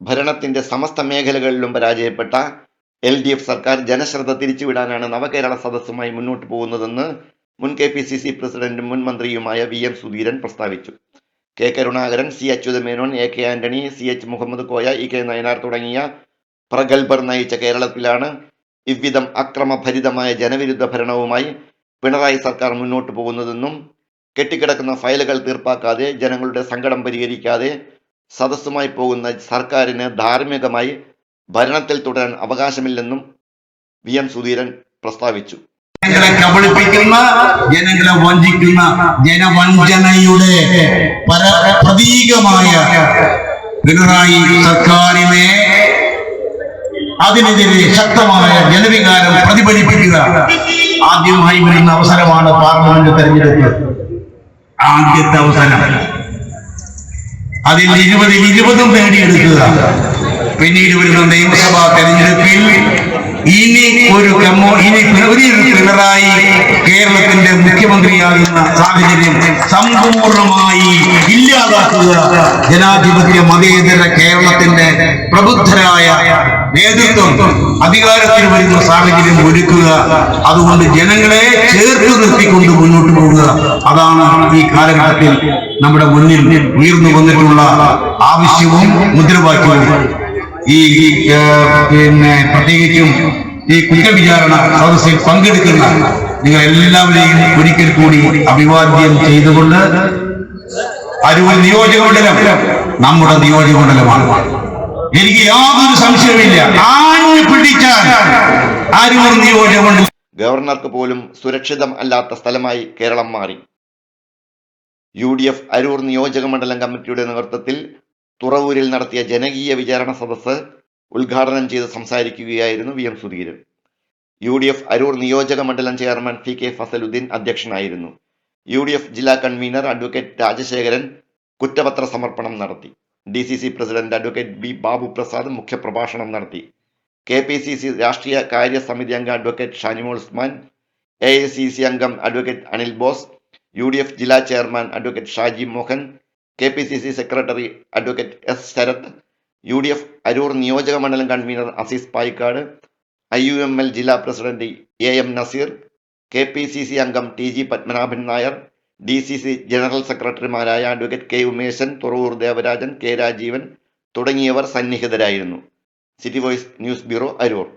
ഭരണത്തിന്റെ സമസ്ത മേഖലകളിലും പരാജയപ്പെട്ട എൽ ഡി എഫ് സർക്കാർ ജനശ്രദ്ധ തിരിച്ചുവിടാനാണ് നവകേരള സദസ്സുമായി മുന്നോട്ട് പോകുന്നതെന്ന് മുൻ കെ പി സി സി പ്രസിഡന്റും മുൻ മന്ത്രിയുമായ വി എം സുധീരൻ പ്രസ്താവിച്ചു. K Karunakaran C Achuthamenon A K Antony C H Muhammad Koya E K Nayanar തുടങ്ങിയ പ്രഗത്ഭർ നയിച്ച കേരളത്തിലാണ് ഇவ்விധം അക്രമഭരിതമായ ജനവിരുദ്ധ ഭരണവുമായി പിണറായി സർക്കാർ മുന്നോട്ട് പോകുന്നതെന്നും കെട്ടിക്കിടക്കുന്ന ഫയലുകൾ തീർപ്പാക്കാതെ ജനങ്ങളുടെ സങ്കടം പരിഹരിക്കാതെ സദസ്സുമായി പോകുന്ന സർക്കാരിന് ധാർമ്മികമായി ഭരണത്തിൽ തുടരാൻ അവകാശമില്ലെന്നും വി എം സുധീരൻ പ്രസ്താവിച്ചു. ജനങ്ങളെ കബളിപ്പിക്കുന്ന ജനങ്ങളെ വഞ്ചിക്കുന്ന ജനവഞ്ചനയുടെ പര പ്രതീകമായ പിണറായി സർക്കാരിനെ അതിനെതിരെ ശക്തമായ ജനവികാരം പ്രതിഫലിപ്പിക്കുക ആദ്യമായി വരുന്ന അവസരമാണ് പാർലമെന്റ് തെരഞ്ഞെടുപ്പ്. ആദ്യത്തെ അവസരം. അതിൽ ഇരുപതിൽ ഇരുപതും നേടിയെടുക്കുക. പിന്നീട് വരുന്ന നിയമസഭാ തെരഞ്ഞെടുപ്പിൽ ഇനി ഒരു ഇനി ഒരു പിണറായി കേരളത്തിന്റെ മുഖ്യമന്ത്രിയാകുന്ന സാഹചര്യം സമ്പൂർണമായി ഇല്ലാതാക്കുക. ജനാധിപത്യ മതേതര കേരളത്തിന്റെ പ്രബുദ്ധരായ നേതൃത്വം അധികാരത്തിൽ വരുന്ന സാഹചര്യം ഒരുക്കുക. അതുകൊണ്ട് ജനങ്ങളെ ചേർത്ത് നിർത്തിക്കൊണ്ട് മുന്നോട്ട് പോകുക. അതാണ് ഈ കാലഘട്ടത്തിൽ നമ്മുടെ മുന്നിൽ ഉയർന്നു വന്നിട്ടുള്ള ആവശ്യവും മുദ്രാവാക്യവും. ഈ പിന്നെ പ്രത്യേകിച്ചും ഈ കുറ്റവിചാരണ സദസ്സിൽ പങ്കെടുക്കുന്ന നിങ്ങൾ എല്ലാവരെയും ഒരിക്കൽ കൂടി അഭിവാദ്യം ചെയ്തുകൊണ്ട് അരൂർ നിയോജകമണ്ഡലം നമ്മുടെ നിയോജകമണ്ഡലമാണ് എനിക്ക് യാതൊരു സംശയമില്ല ആഞ്ഞു പിടിച്ചാൽ ആരും നിയോജകമുണ്ട് ഗവർണർക്ക് പോലും സുരക്ഷിതം അല്ലാത്ത സ്ഥലമായി കേരളം മാറി. യു ഡി എഫ് അരൂർ നിയോജക മണ്ഡലം കമ്മിറ്റിയുടെ നേതൃത്വത്തിൽ തുറവൂരിൽ നടത്തിയ ജനകീയ വിചാരണ സദസ്സ് ഉദ്ഘാടനം ചെയ്ത് സംസാരിക്കുകയായിരുന്നു V M Sudheeran. U D F Aroor നിയോജക മണ്ഡലം ചെയർമാൻ പി കെ ഫസലുദ്ദീൻ അധ്യക്ഷനായിരുന്നു. യു ഡി എഫ് ജില്ലാ കൺവീനർ അഡ്വക്കേറ്റ് രാജശേഖരൻ കുറ്റപത്ര സമർപ്പണം നടത്തി. D C C president advocate B Babu Prasad മുഖ്യപ്രഭാഷണം നടത്തി. കെ പി സി സി രാഷ്ട്രീയ കാര്യ സമിതി അംഗം advocate Shanimol Usman A I C C അംഗം advocate Anil Bose U D F ജില്ലാ chairman advocate Shaji Mohan K P C C secretary advocate S Sarath U D F Aroor നിയോജക മണ്ഡലം convener Azeez Payikkad I U M L ജില്ലാ president A M Nazeer K P C C അംഗം T G Padmanabhan Nair D C C general സെക്രട്ടറിമാരായ advocate K Umeshan Thuravoor Devarajan K Rajeevan തുടങ്ങിയവർ സന്നിഹിതരായിരുന്നു. City voice news bureau Aroor